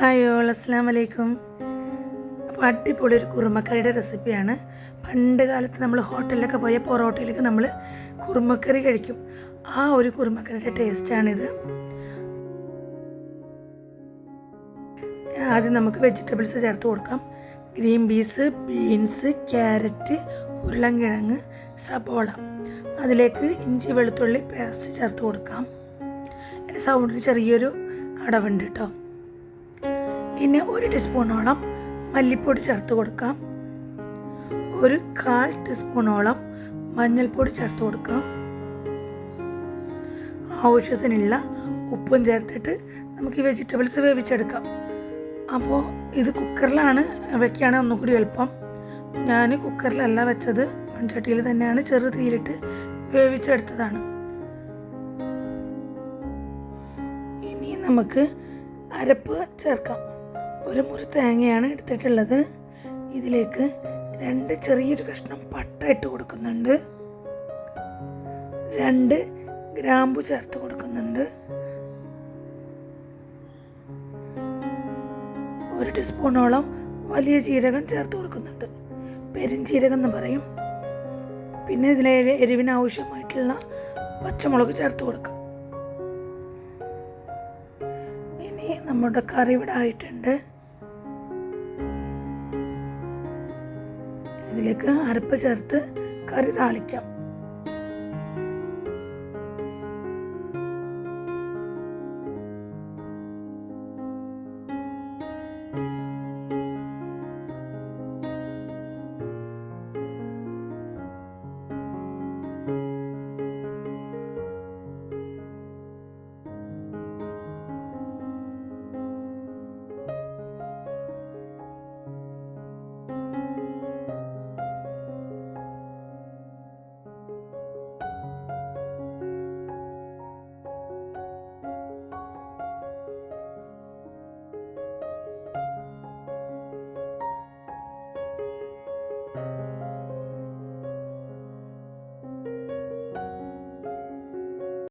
Hi അസ്സാം വലൈക്കും അപ്പോൾ അടിപൊളി ഒരു കുറുമക്കറിയുടെ റെസിപ്പിയാണ് പണ്ട് കാലത്ത് നമ്മൾ ഹോട്ടലിലൊക്കെ പോയ പൊറോട്ടയിലൊക്കെ നമ്മൾ കുറുമക്കറി കഴിക്കും. ആ ഒരു കുറുമക്കറിയുടെ ടേസ്റ്റാണിത് ആദ്യം നമുക്ക് വെജിറ്റബിൾസ് ചേർത്ത് കൊടുക്കാം. ഗ്രീൻ പീസ് ബീൻസ് ക്യാരറ്റ് ഉരുളൻകിഴങ്ങ് സബോള. അതിലേക്ക് ഇഞ്ചി വെളുത്തുള്ളി പേസ്റ്റ് ചേർത്ത് കൊടുക്കാം. എന്റെ സൗണ്ടിന് ചെറിയൊരു അടവുണ്ട് കേട്ടോ. ഇനി ഒരു ടീസ്പൂണോളം മല്ലിപ്പൊടി ചേർത്ത് കൊടുക്കാം. ഒരു കാൽ ടീസ്പൂണോളം മഞ്ഞൾപ്പൊടി ചേർത്ത് കൊടുക്കാം. ആവശ്യത്തിനുള്ള ഉപ്പും ചേർത്തിട്ട് നമുക്ക് ഈ വെജിറ്റബിൾസ് വേവിച്ചെടുക്കാം. അപ്പോൾ ഇത് കുക്കറിലാണ് വെക്കുകയാണ് ഒന്നുകൂടി എളുപ്പം. ഞാൻ കുക്കറിലല്ല വെച്ചത് മൺചട്ടിയിൽ തന്നെയാണ് ചെറു തീയിലിട്ട് വേവിച്ചെടുത്തതാണ്. ഇനി നമുക്ക് അരപ്പ് ചേർക്കാം. ഒരു മുറി തേങ്ങയാണ് എടുത്തിട്ടുള്ളത്. ഇതിലേക്ക് രണ്ട് ചെറിയൊരു കഷ്ണം പട്ട ഇട്ട് കൊടുക്കുന്നുണ്ട്. രണ്ട് ഗ്രാമ്പു ചേർത്ത് കൊടുക്കുന്നുണ്ട്. ഒരു ടീസ്പൂണോളം വലിയ ജീരകം ചേർത്ത് കൊടുക്കുന്നുണ്ട്. പെരുംജീരകം എന്ന് പറയും. പിന്നെ ഇതിലെ എരിവിന് ആവശ്യമായിട്ടുള്ള പച്ചമുളക് ചേർത്ത് കൊടുക്കുക ഇനി നമ്മുടെ കറി ഇവിടെ ആയിട്ടുണ്ട്. ഇതിലേക്ക് അരപ്പ് ചേർത്ത് കറി താളിക്കാം.